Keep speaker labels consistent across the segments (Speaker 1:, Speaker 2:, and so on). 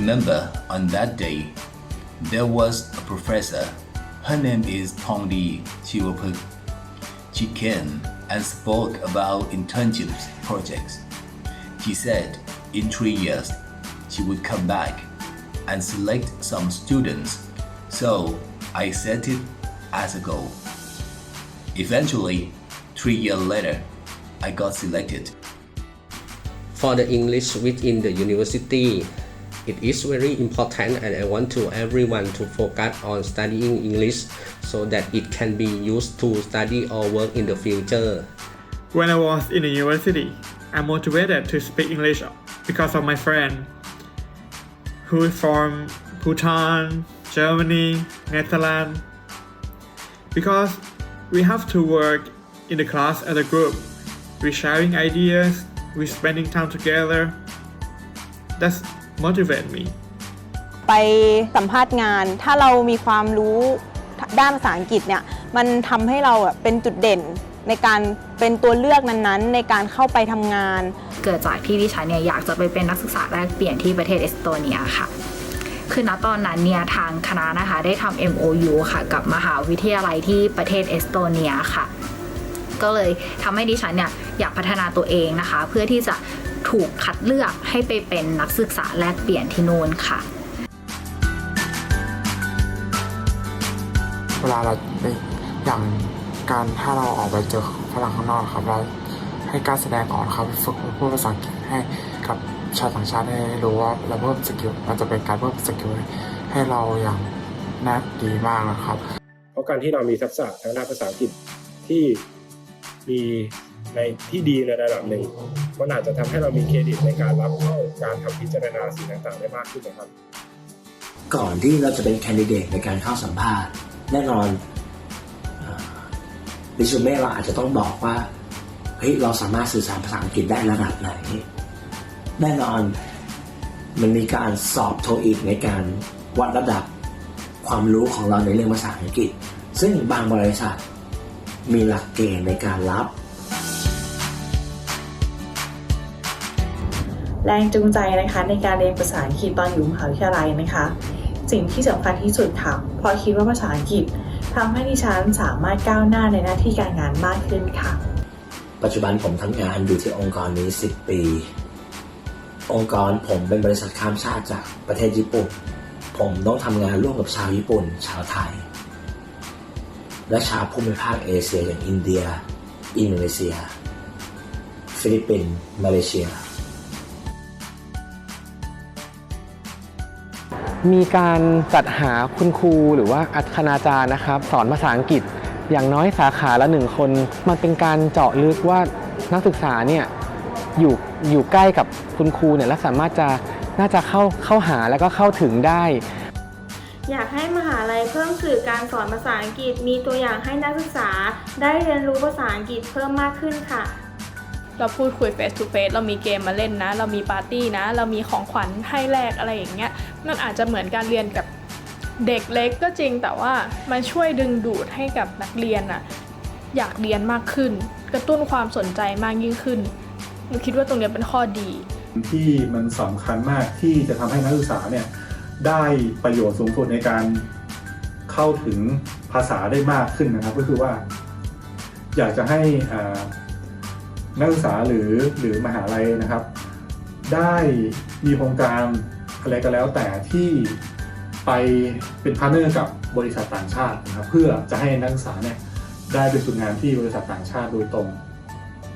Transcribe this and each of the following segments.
Speaker 1: remember on that day, there was a professor. Her name is Tong Li Chiwapuk. She came and spoke about internships projects. She said in three years she would come back and select some students. So I set it as a goal. Eventually, three years later, I got selected.
Speaker 2: for the English within the university. It is very important and I want to everyone to focus on studying English so that it can be used to study or work in the future.
Speaker 3: When I was in the university, I'm motivated to speak English because of my friend who is from Bhutan, Germany, Netherlands. Because we have to work in the class as a group. We're sharing ideas, we're spending time together. That's motivate me.
Speaker 4: ไปสัมภาษณ์งาน ถ้าเรามีความรู้ด้านภาษาอังกฤษเนี่ย มันทำให้เราอะเป็นจุดเด่นในการเป็นตัวเลือกนั้นๆ ในการเข้าไปทำงาน
Speaker 5: เกิดจากที่ดิฉันเนี่ยอยากจะไปเป็นนักศึกษาแลกเปลี่ยนที่ประเทศเอสโตเนียค่ะ คือณตอนนั้นเนี่ยทางคณะนะคะได้ทำ MOU ค่ะ กับมหาวิทยาลัยที่ประเทศเอสโตเนียค่ะ ก็เลยทำให้ดิฉันเนี่ยอยากพัฒนาตัวเองนะคะ เพื่อที่จะ ถูกคัดเลือกให้ไปเป็นนักศึกษาแลกเปลี่ยนที่นู่นค่ะ
Speaker 6: เวลาเราไปอย่างการถ้าเราออกไปเจอฝรั่งข้างนอกครับเราให้กล้ารแสดงออกครับฝึกพูดภาษาอังกฤษให้กับชาวต่างชาติให้รู้ว่าเราเพิ่มสกิลมันจะเป็นการเพิ่มสกิลให้เราอย่างน่าดีมากนะครับ
Speaker 7: เพราะการที่เรามีทักษะทางด้านภาษาอังกฤษที่มี ในที่ดีในระดับหนึ่งมันอาจจะทำให้เรามีเครดิตในการรับเข้าการทำพิจารณาสิ่งต่างๆได้มากขึ้นนะครับ
Speaker 8: ก่อนที่เราจะเป็นแคนดิเดตในการเข้าสัมภาษณ์แน่นอนดิชูเม่เราอาจจะต้องบอกว่าเฮ้ยเราสามารถสื่อสารภาษาอังกฤษได้ระดับไหน แน่นอนมันมีการสอบโทอีกในการวัดระดับความรู้ของเราในเรื่องภาษาอังกฤษ ซึ่งบางบริษัทมีหลักเกณฑ์ในการรับ
Speaker 9: แรงจูงใจนะคะในการเรียนภาษาอังกฤษตอนอยู่มหาวิทยาลัยนะคะ สิ่งที่สำคัญที่สุดค่ะเพราะคิดว่าภาษาอังกฤษทำให้ดิฉันสามารถก้าวหน้าในหน้าที่การงานมากขึ้นค่ะ
Speaker 8: ปัจจุบันผมทำงานอยู่ที่องค์กรนี้ 10 ปี องค์กรผมเป็นบริษัทข้ามชาติจากประเทศญี่ปุ่น ผมต้องทำงานร่วมกับชาวญี่ปุ่น ชาวไทย และชาวภูมิภาคเอเชียอย่างอินเดีย อินโดนีเซีย ฟิลิปปินส์มาเลเซีย
Speaker 10: มีการจัดหาคุณครูหรือว่าคณาจารย์นะครับ สอนภาษาอังกฤษอย่างน้อยสาขาละหนึ่งคน มันเป็นการเจาะลึกว่านักศึกษาเนี่ยอยู่อยู่ใกล้กับคุณครูเนี่ยและสามารถจะน่าจะเข้าเข้าหาแล้วก็เข้าถึงได้
Speaker 11: อยากให้มหาลัยเพิ่มสื่อการสอนภาษาอังกฤษ มีตัวอย่างให้นักศึกษาได้เรียนรู้ภาษาอังกฤษเพิ่มมากขึ้นค่ะ
Speaker 12: เราพูดคุย face to face เรามีเกมมาเล่นนะ เรามีปาร์ตี้นะ เรามีของขวัญให้แลกอะไรอย่างเงี้ยมันอาจจะเหมือนการเรียนกับเด็กเล็กก็จริงแต่ว่ามันช่วยดึงดูดให้กับนักเรียนอะอยากเรียนมากขึ้น กระตุ้นความสนใจมากยิ่งขึ้นหนูคิดว่าตรงเนี้ยเป็นข้อดี
Speaker 13: ที่มันสำคัญมากที่จะทำให้นักศึกษาเนี่ยได้ประโยชน์สูงสุดในการเข้าถึงภาษาได้มากขึ้นนะครับ ก็คือว่า อยากจะให้อ่า นักศึกษาหรือหรือมหาลัยนะครับ ได้มีโครงการอะไรก็แล้วแต่ที่ไปเป็นพาร์เนอร์กับบริษัทต่างชาตินะครับเพื่อจะให้นักศึกษาเนี่ยได้ไปฝึกงานที่บริษัทต่างชาติโดยตรง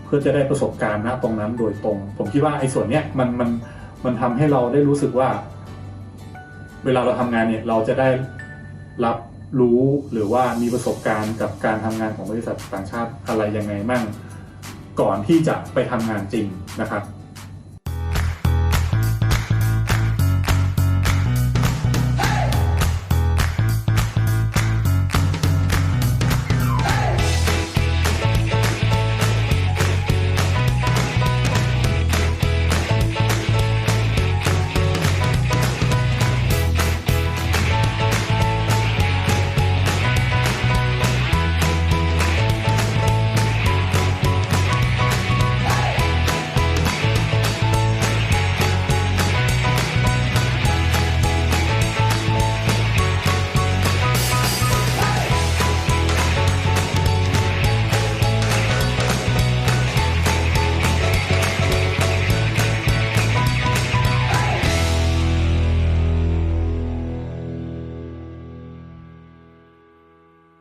Speaker 13: เพื่อจะได้ประสบการณ์ณตรงนั้นโดยตรง ผมคิดว่าไอ้ส่วนเนี้ยมันมันมันทำให้เราได้รู้สึกว่า เวลาเราทำงานเนี่ยเราจะได้รับรู้หรือว่ามีประสบการณ์กับการทำงานของบริษัทต่างชาติอะไรยังไงมั่ง ก่อนที่จะไปทำงานจริงนะครับ